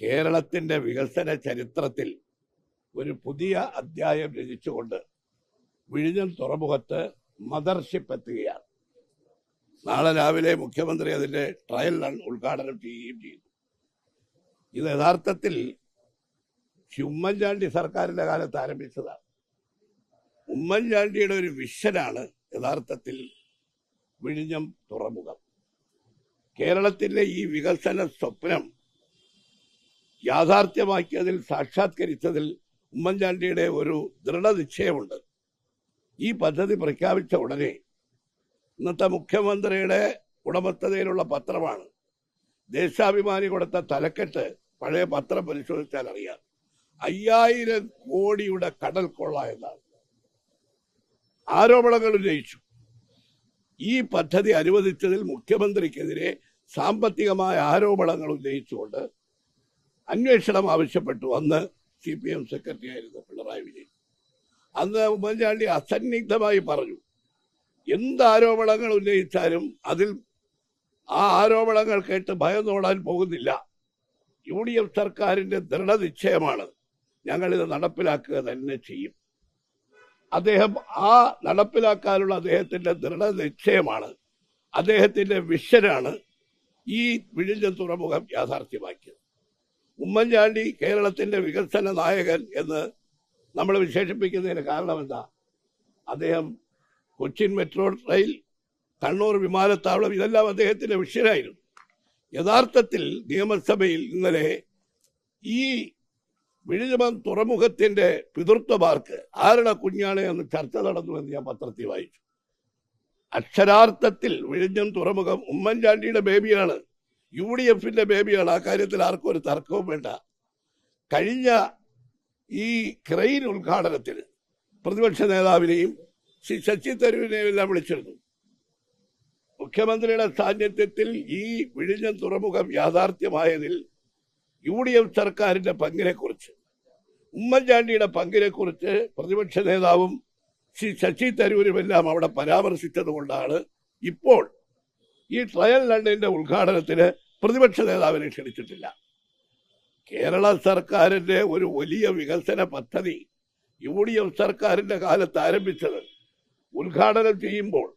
കേരളത്തിന്റെ വികസന ചരിത്രത്തിൽ ഒരു പുതിയ അധ്യായം രചിച്ചുകൊണ്ട് വിഴിഞ്ഞം തുറമുഖത്ത് മദർഷിപ്പ് എത്തുകയാണ് നാളെ രാവിലെ മുഖ്യമന്ത്രി അതിന്റെ ട്രയൽ റൺ ഉദ്ഘാടനം ചെയ്യുകയും ചെയ്തു. ഇത് യഥാർത്ഥത്തിൽ ഉമ്മൻചാണ്ടി സർക്കാരിന്റെ കാലത്ത് ആരംഭിച്ചതാണ്. ഉമ്മൻചാണ്ടിയുടെ ഒരു വിഷനാണ് യഥാർത്ഥത്തിൽ വിഴിഞ്ഞം തുറമുഖം. കേരളത്തിന്റെ ഈ വികസന സ്വപ്നം യാഥാർത്ഥ്യമാക്കിയതിൽ സാക്ഷാത്കരിച്ചതിൽ ഉമ്മൻചാണ്ടിയുടെ ഒരു ദൃഢനിശ്ചയമുണ്ട്. ഈ പദ്ധതി പ്രഖ്യാപിച്ച ഉടനെ ഇന്നത്തെ മുഖ്യമന്ത്രിയുടെ ഉടമസ്ഥതയിലുള്ള പത്രമാണ്. ദേശാഭിമാനി കൊടുത്ത തലക്കെട്ട് പഴയ പത്രം പരിശോധിച്ചാൽ അറിയാം. അയ്യായിരം കോടിയുടെ കടൽ കൊള്ള എന്നാണ്. ആരോപണങ്ങൾ ഉന്നയിച്ചു ഈ പദ്ധതി അനുവദിച്ചതിൽ മുഖ്യമന്ത്രിക്കെതിരെ സാമ്പത്തികമായ ആരോപണങ്ങൾ ഉന്നയിച്ചുകൊണ്ട് അന്വേഷണം ആവശ്യപ്പെട്ടു. അന്ന് സി പി എം സെക്രട്ടറി ആയിരുന്നു പിണറായി വിജയൻ. അന്ന് ഉമ്മൻചാണ്ടി അസന്നിഗ്ധമായി പറഞ്ഞു എന്ത് ആരോപണങ്ങൾ ഉന്നയിച്ചാലും അതിൽ ആ ആരോപണങ്ങൾ കേട്ട് ഭയന്നോടാൻ പോകുന്നില്ല. യു ഡി എഫ് സർക്കാരിന്റെ ദൃഢനിശ്ചയമാണ് ഞങ്ങളിത് നടപ്പിലാക്കുക തന്നെ ചെയ്യും. അദ്ദേഹം ആ നടപ്പിലാക്കാനുള്ള അദ്ദേഹത്തിന്റെ ദൃഢനിശ്ചയമാണ്. അദ്ദേഹത്തിന്റെ വിഷനാണ് ഈ വിഴിഞ്ഞ തുറമുഖം യാഥാർത്ഥ്യമാക്കിയത്. ഉമ്മൻചാണ്ടി കേരളത്തിന്റെ വികസന നായകൻ എന്ന് നമ്മൾ വിശേഷിപ്പിക്കുന്നതിന് കാരണം എന്താ? അദ്ദേഹം കൊച്ചിൻ മെട്രോ റെയിൽ കണ്ണൂർ വിമാനത്താവളം ഇതെല്ലാം അദ്ദേഹത്തിന്റെ വിഷയനായിരുന്നു യഥാർത്ഥത്തിൽ നിയമസഭയിൽ ഇന്നലെ ഈ വിഴിഞ്ഞം തുറമുഖത്തിന്റെ പിതൃത്വമാർക്ക് ആരുടെ കുഞ്ഞാണ് എന്ന് ചർച്ച നടന്നു എന്ന് ഞാൻ പത്രത്തിൽ വായിച്ചു. അക്ഷരാർത്ഥത്തിൽ വിഴിഞ്ഞം തുറമുഖം ഉമ്മൻചാണ്ടിയുടെ ബേബിയാണ് യു ഡി എഫിന്റെ ബേബിയാണ് ആ കാര്യത്തിൽ ആർക്കും ഒരു തർക്കവും വേണ്ട. കഴിഞ്ഞ ഈ ക്രെയിൻ ഉദ്ഘാടനത്തിൽ പ്രതിപക്ഷ നേതാവിനെയും ശ്രീ ശശി തരൂരിനെയും എല്ലാം വിളിച്ചിരുന്നു. മുഖ്യമന്ത്രിയുടെ സാന്നിധ്യത്തിൽ ഈ വിഴിഞ്ഞം തുറമുഖം യാഥാർത്ഥ്യമായതിൽ യു ഡി എഫ് സർക്കാരിന്റെ പങ്കിനെക്കുറിച്ച് ഉമ്മൻചാണ്ടിയുടെ പങ്കിനെക്കുറിച്ച് പ്രതിപക്ഷ നേതാവും ശ്രീ ശശി തരൂരുമെല്ലാം അവിടെ പരാമർശിച്ചതുകൊണ്ടാണ് ഇപ്പോൾ ഈ ട്രയൽ ലണ്ടന്റെ ഉദ്ഘാടനത്തിന് പ്രതിപക്ഷ നേതാവിനെ ക്ഷണിച്ചിട്ടില്ല. കേരള സർക്കാരിന്റെ ഒരു വലിയ വികസന പദ്ധതി യു ഡി എഫ് സർക്കാരിന്റെ കാലത്ത് ആരംഭിച്ചത് ഉദ്ഘാടനം ചെയ്യുമ്പോൾ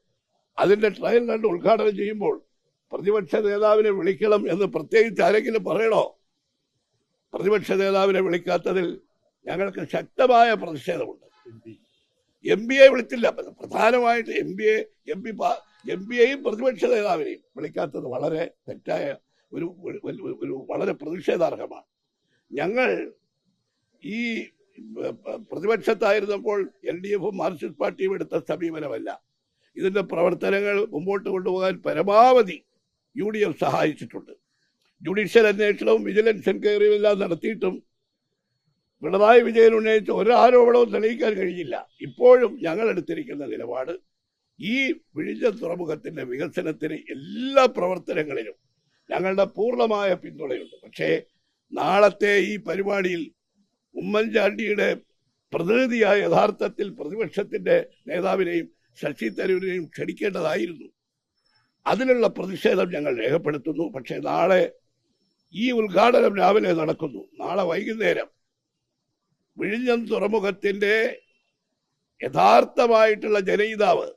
അതിന്റെ ട്രയൽ രണ്ട് ഉദ്ഘാടനം ചെയ്യുമ്പോൾ പ്രതിപക്ഷ നേതാവിനെ വിളിക്കണം എന്ന് പ്രത്യേകിച്ച് ആരെങ്കിലും പറയണോ? പ്രതിപക്ഷ നേതാവിനെ വിളിക്കാത്തതിൽ ഞങ്ങൾക്ക് ശക്തമായ പ്രതിഷേധമുണ്ട്. എം ബി എ വിളിച്ചില്ല. പ്രധാനമായിട്ട് M B A M P M P എയും പ്രതിപക്ഷ നേതാവിനെയും വിളിക്കാത്തത് വളരെ തെറ്റായ ഒരു ഒരു- വളരെ പ്രതിഷേധാർഹമാണ്. ഞങ്ങൾ ഈ പ്രതിപക്ഷത്തായിരുന്നപ്പോൾ എൽ ഡി എഫും മാർക്സിസ്റ്റ് പാർട്ടിയും എടുത്ത സമീപനമല്ല. ഇതിന്റെ പ്രവർത്തനങ്ങൾ മുമ്പോട്ട് കൊണ്ടുപോകാൻ പരമാവധി യു ഡി എഫ് സഹായിച്ചിട്ടുണ്ട്. ജുഡീഷ്യൽ അന്വേഷണവും വിജിലൻസ് എൻക്വയറിയും എല്ലാം നടത്തിയിട്ടും പിണറായി വിജയൻ ഉന്നയിച്ച ഒരു ആരോപണവും തെളിയിക്കാൻ കഴിഞ്ഞില്ല. ഇപ്പോഴും ഞങ്ങൾ എടുത്തിരിക്കുന്ന നിലപാട് ഈ വിഴിഞ്ഞ തുറമുഖത്തിന്റെ വികസനത്തിന് എല്ലാ പ്രവർത്തനങ്ങളിലും ഞങ്ങളുടെ പൂർണമായ പിന്തുണയുണ്ട്. പക്ഷേ നാളത്തെ ഈ പരിപാടിയിൽ ഉമ്മൻചാണ്ടിയുടെ പ്രതിനിധിയായ യഥാർത്ഥത്തിൽ പ്രതിപക്ഷത്തിന്റെ നേതാവിനെയും ശശി തരൂരിനെയും ക്ഷണിക്കേണ്ടതായിരുന്നു. അതിനുള്ള പ്രതിഷേധം ഞങ്ങൾ രേഖപ്പെടുത്തുന്നു. പക്ഷേ നാളെ ഈ ഉദ്ഘാടനം രാവിലെ നടക്കുന്നു. നാളെ വൈകുന്നേരം വിഴിഞ്ഞം തുറമുഖത്തിന്റെ യഥാർത്ഥമായിട്ടുള്ള ജനയിതാവ്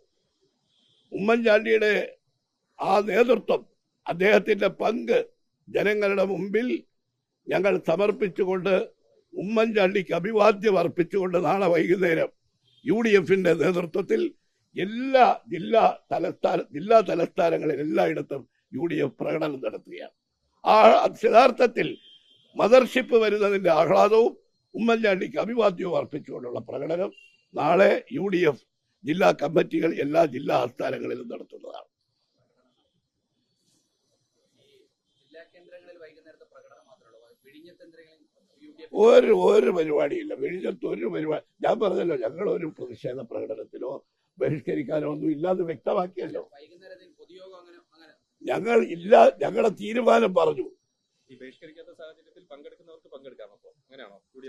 ഉമ്മൻചാണ്ടിയുടെ ആ നേതൃത്വം അദ്ദേഹത്തിന്റെ പങ്ക് ജനങ്ങളുടെ മുമ്പിൽ ഞങ്ങൾ സമർപ്പിച്ചുകൊണ്ട് ഉമ്മൻചാണ്ടിക്ക് അഭിവാദ്യം അർപ്പിച്ചുകൊണ്ട് നാളെ വൈകുന്നേരം യു ഡി എഫിന്റെ നേതൃത്വത്തിൽ എല്ലാ ജില്ലാ തലസ്ഥാന ജില്ലാ തലസ്ഥാനങ്ങളിൽ എല്ലായിടത്തും യു ഡി എഫ് പ്രകടനം നടത്തുകയാണ്. ആ യഥാർത്ഥത്തിൽ മദർഷിപ്പ് വരുന്നതിന്റെ ആഹ്ലാദവും ഉമ്മൻചാണ്ടിക്ക് അഭിവാദ്യവും അർപ്പിച്ചുകൊണ്ടുള്ള പ്രകടനം നാളെ യു ജില്ലാ കമ്മിറ്റികൾ എല്ലാ ജില്ലാ ആസ്ഥാനങ്ങളിലും നടത്തുന്നതാണ് ജില്ലാ കേന്ദ്രങ്ങളിൽ വൈകുന്നേരത്തെ പ്രകടനം മാത്രമേ ഉള്ളൂ വിഴിഞ്ഞത്തെന്തെങ്കിലും യു ഡി എഫ് ഒരു ഒരു പരിപാടിയില്ല. വിഴിഞ്ഞത്ത് ഒരു പരിപാടി. ഞാൻ പറഞ്ഞല്ലോ ഞങ്ങൾ ഒരു പ്രതിഷേധ പ്രകടനത്തിലോ ബഹിഷ്കരിക്കാനോ ഒന്നും ഇല്ലാതെ വ്യക്തമാക്കിയല്ലോ. വൈകുന്നേരത്തിൽ പൊതുയോഗം അങ്ങനെ അങ്ങനെ. ഞങ്ങൾ ഇല്ല ഞങ്ങളുടെ തീരുമാനം പറഞ്ഞു.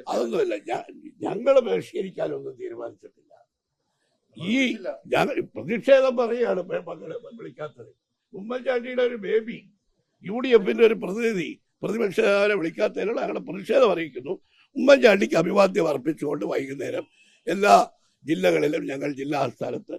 അതൊന്നുമല്ല ഞങ്ങൾ ബഹിഷ്കരിക്കാനൊന്നും തീരുമാനിച്ചിട്ടില്ല. ഈ ഞങ്ങൾ പ്രതിഷേധം പറയുകയാണ് പങ്കെടുക്കാത്തത്. വിളിക്കാത്തത് ഉമ്മൻചാണ്ടിയുടെ ഒരു ബേബി യു ഡി എഫിന്റെ ഒരു പ്രതിനിധി പ്രതിപക്ഷക്കാരെ വിളിക്കാത്തതിനുള്ള ഞങ്ങളുടെ പ്രതിഷേധം അറിയിക്കുന്നു. ഉമ്മൻചാണ്ടിക്ക് അഭിവാദ്യം അർപ്പിച്ചുകൊണ്ട് വൈകുന്നേരം എല്ലാ ജില്ലകളിലും ഞങ്ങൾ ജില്ലാ ആസ്ഥാനത്ത്